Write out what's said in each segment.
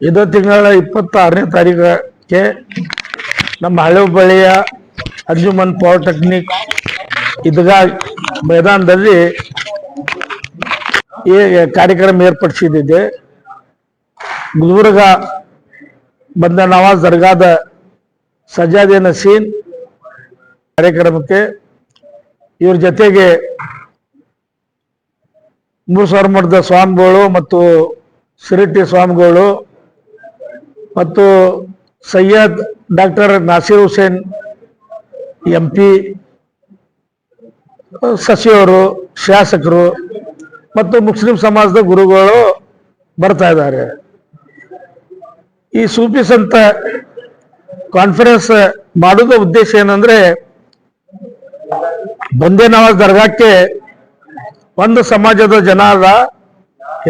ಇದೇ ತಿಂಗಳ ಇಪ್ಪತ್ತಾರನೇ ತಾರೀಕಕ್ಕೆ ನಮ್ಮ ಹಳೆ ಹುಬ್ಬಳ್ಳಿಯ ಅಂಜುಮನ್ ಪಾಲಿಟೆಕ್ನಿಕ್ ಇದಗ ಮೈದಾನದಲ್ಲಿ ಈ ಕಾರ್ಯಕ್ರಮ ಏರ್ಪಡಿಸಿದ್ದೆ ಗುಲ್ಬರ್ಗ ಬಂದ ನವಾಜ್ ದರ್ಗಾದ ಸಜಾದೆ ನಸೀನ್ ಕಾರ್ಯಕ್ರಮಕ್ಕೆ ಇವ್ರ ಜೊತೆಗೆ ಮೂರು ಸಾವಿರ ಮಠದ ಸ್ವಾಮಿಗಳು ಮತ್ತು ಶಿರಟ್ಟಿ ಸ್ವಾಮಿಗಳು ಮತ್ತು Syed doctor Naseer Hussain M P, ಸಚಿವರು, ಶಾಸಕರು ಮತ್ತು ಮುಸ್ಲಿಂ ಸಮಾಜದ ಗುರುಗಳು ಬರ್ತಾ ಇದ್ದಾರೆ. ಈ ಸೂಫಿ ಸಂತ ಕಾನ್ಫರೆನ್ಸ್ ಮಾಡುವ ಉದ್ದೇಶ ಏನಂದ್ರೆ ಬಂದೇ ನವಾಜ್ ದರ್ಗಾಕ್ಕೆ ಒಂದು ಸಮಾಜದ ಜನ ಅಲ್ಲ,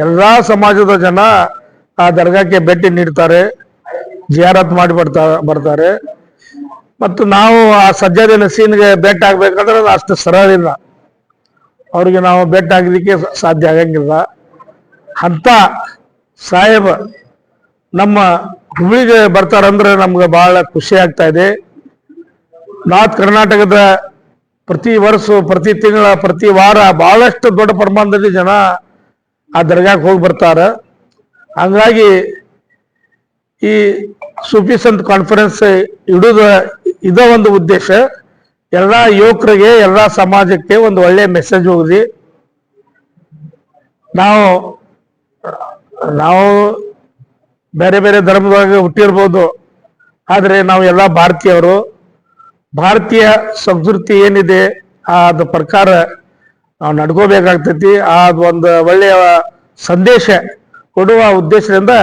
ಎಲ್ಲಾ ಸಮಾಜದ ಜನ ಆ ದರ್ಗಾಕ್ಕೆ ಭೇಟಿ ನೀಡ್ತಾರೆ. ಜಿಯಾರತ್ ಮಾಡಿ ಬರ್ತಾ, ಬರ್ತಾರೆ. ಮತ್ತು ನಾವು ಆ ಸಜ್ಜಾದ ನಸೀನ್ಗೆ ಭೇಟಿ ಆಗ್ಬೇಕಂದ್ರೆ ಅಷ್ಟು ಸರಳ ಇಲ್ಲ ಅವ್ರಿಗೆ ನಾವು ಭೇಟಿ ಆಗಲಿಕ್ಕೆ ಸಾಧ್ಯ ಆಗಂಗಿಲ್ಲ. ಅಂತ ಸಾಹೇಬ ನಮ್ಮ ಹುಬ್ಳಿಗೆ ಬರ್ತಾರಂದ್ರೆ ನಮ್ಗೆ ಬಹಳ ಖುಷಿ ಆಗ್ತಾ ಇದೆ. ನಾರ್ತ್ ಕರ್ನಾಟಕದ ಪ್ರತಿ ವರ್ಷ, ಪ್ರತಿ ತಿಂಗಳ, ಪ್ರತಿ ವಾರ ಬಹಳಷ್ಟು ದೊಡ್ಡ ಪ್ರಮಾಣದಲ್ಲಿ ಜನ ಆ ದರ್ಗಾಕ್ಕೆ ಹೋಗಿ ಬರ್ತಾರೆ. ಹಂಗಾಗಿ ಈ ಸೂಫಿ ಸಂತ್ ಕಾನ್ಫರೆನ್ಸ್ ಇಡುದ ಇದ ಒಂದು ಉದ್ದೇಶ. ಎಲ್ಲ ಯುವಕರಿಗೆ, ಎಲ್ಲ ಸಮಾಜಕ್ಕೆ ಒಂದು ಒಳ್ಳೆ ಮೆಸೇಜ್ ಹೋಗ್ರಿ ನಾವು ನಾವು ಬೇರೆ ಬೇರೆ ಧರ್ಮದೊಳಗೆ ಹುಟ್ಟಿರ್ಬೋದು. ಆದರೆ ನಾವು ಎಲ್ಲ ಭಾರತೀಯರು. ಭಾರತೀಯ ಸಂಸ್ಕೃತಿ ಏನಿದೆ ಆ ಅದ್ರ ಪ್ರಕಾರ ನಾವು ನಡ್ಕೋಬೇಕಾಗ್ತೈತಿ. ಆ ಒಂದು ಒಳ್ಳೆಯ ಸಂದೇಶ ಕೊಡುವ ಉದ್ದೇಶದಿಂದ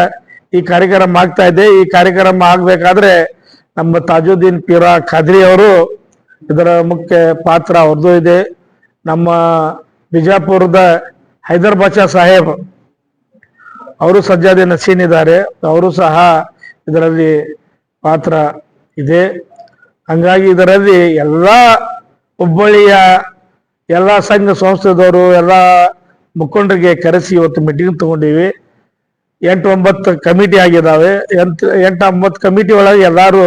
ಈ ಕಾರ್ಯಕ್ರಮ ಆಗ್ತಾ ಇದೆ. ಈ ಕಾರ್ಯಕ್ರಮ ಆಗ್ಬೇಕಾದ್ರೆ ನಮ್ಮ ತಾಜುದ್ದೀನ್ ಪೀರಾ ಖಾದ್ರಿ ಅವರು ಇದರ ಮುಖ್ಯ ಪಾತ್ರ ಅವ್ರದ್ದು ಇದೆ. ನಮ್ಮ ಬಿಜಾಪುರದ ಹೈದರ್ ಬಾಚಾ ಸಾಹೇಬ್ ಅವರು ಸಜ್ಜಾದಿ ನಸೀನ್ ಇದ್ದಾರೆ. ಅವರು ಸಹ ಇದರಲ್ಲಿ ಪಾತ್ರ ಇದೆ. ಹಂಗಾಗಿ ಇದರಲ್ಲಿ ಎಲ್ಲ ಹುಬ್ಬಳ್ಳಿಯ ಎಲ್ಲ ಸಂಘ ಸಂಸ್ಥೆದವರು, ಎಲ್ಲ ಮುಖಂಡರಿಗೆ ಕರೆಸಿ ಇವತ್ತು ಮೀಟಿಂಗ್ ತಗೊಂಡಿವಿ. ಎಂಟು ಒಂಬತ್ತು ಕಮಿಟಿ ಆಗಿದ್ದಾವೆ ಎಂಟು ಎಂಟು ಒಂಬತ್ತು ಕಮಿಟಿ ಒಳಗೆ ಎಲ್ಲರೂ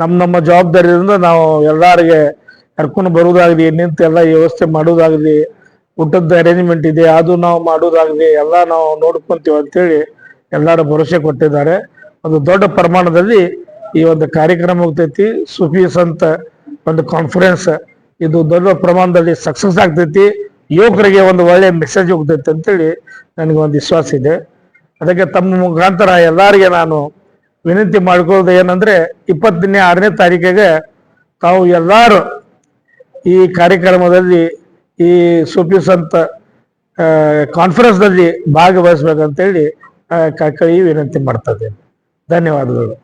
ನಮ್ಮ ನಮ್ಮ ಜವಾಬ್ದಾರಿಯಿಂದ ನಾವು ಎಲ್ಲರಿಗೆ ಕರ್ಕೊಂಡು ಬರುವುದಾಗಲಿ, ನಿಂತು ಎಲ್ಲ ವ್ಯವಸ್ಥೆ ಮಾಡೋದಾಗಲಿ ಊಟದ ಅರೇಂಜ್ಮೆಂಟ್ ಇದೆ, ಅದು ನಾವು ಮಾಡೋದಾಗಲಿ ಎಲ್ಲ ನಾವು ನೋಡ್ಕೊಂತೀವಿ ಅಂತೇಳಿ ಎಲ್ಲರೂ ಭರವಸೆ ಕೊಟ್ಟಿದ್ದಾರೆ. ಒಂದು ದೊಡ್ಡ ಪ್ರಮಾಣದಲ್ಲಿ ಈ ಒಂದು ಕಾರ್ಯಕ್ರಮ ಹೋಗ್ತೈತಿ ಸುಫೀಸ್ ಅಂತ ಒಂದು ಕಾನ್ಫರೆನ್ಸ್ ಇದು ದೊಡ್ಡ ಪ್ರಮಾಣದಲ್ಲಿ ಸಕ್ಸಸ್ ಆಗ್ತೈತಿ. ಯುವಕರಿಗೆ ಒಂದು ಒಳ್ಳೆಯ ಮೆಸೇಜ್ ಹೋಗ್ತೈತಿ ಅಂತೇಳಿ ನನಗೆ ಒಂದು ವಿಶ್ವಾಸ ಇದೆ. ಅದಕ್ಕೆ ತಮ್ಮ ಮುಖಾಂತರ ಎಲ್ಲರಿಗೆ ನಾನು ವಿನಂತಿ ಮಾಡ್ಕೊಳ್ಳೋದು ಏನಂದ್ರೆ ಇಪ್ಪತ್ತನೇ ಆರನೇ ತಾರೀಕಿಗೆ ತಾವು ಎಲ್ಲರೂ ಈ ಕಾರ್ಯಕ್ರಮದಲ್ಲಿ ಈ ಸೂಫೀಸ್ ಸಂತ ಕಾನ್ಫರೆನ್ಸ್ನಲ್ಲಿ ಭಾಗವಹಿಸ್ಬೇಕಂತೇಳಿ ಕೈ ವಿನಂತಿ ಮಾಡ್ತಾ ಇದ್ದೇನೆ. ಧನ್ಯವಾದಗಳು.